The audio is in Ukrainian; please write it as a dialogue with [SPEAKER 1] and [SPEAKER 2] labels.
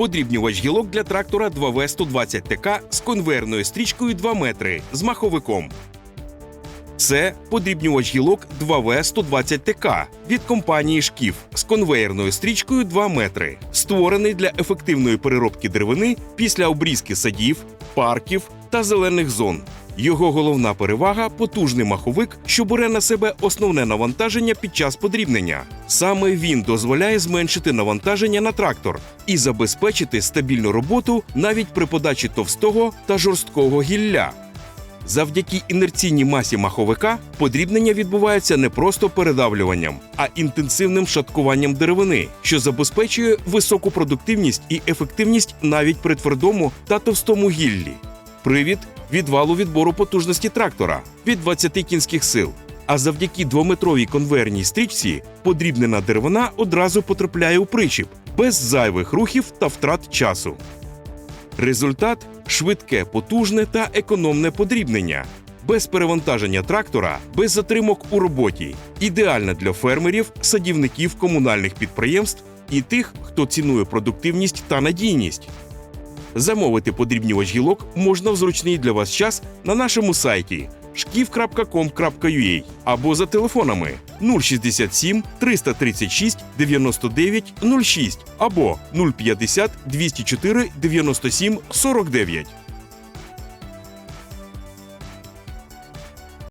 [SPEAKER 1] Подрібнювач гілок для трактора 2В120 ТК з конвейерною стрічкою 2 метри з маховиком. Це подрібнювач гілок 2В120 ТК від компанії Шкіф з конвейерною стрічкою 2 метри, створений для ефективної переробки деревини після обрізки садів, парків та зелених зон. Його головна перевага потужний маховик, що бере на себе основне навантаження під час подрібнення. Саме він дозволяє зменшити навантаження на трактор і забезпечити стабільну роботу навіть при подачі товстого та жорсткого гілля. Завдяки інерційній масі маховика подрібнення відбувається не просто передавлюванням, а інтенсивним шаткуванням деревини, що забезпечує високу продуктивність і ефективність навіть при твердому та товстому гіллі. Привід від валу відбору потужності трактора від 20 кінських сил. А завдяки двометровій конвейерній стрічці подрібнена деревина одразу потрапляє у причіп без зайвих рухів та втрат часу. Результат швидке, потужне та економне подрібнення. Без перевантаження трактора, без затримок у роботі. Ідеальна для фермерів, садівників комунальних підприємств і тих, хто цінує продуктивність та надійність. Замовити подрібнювач гілок можна в зручний для вас час на нашому сайті шків.com.ua або за телефонами 067 336 99 06 або 050 204 97 49.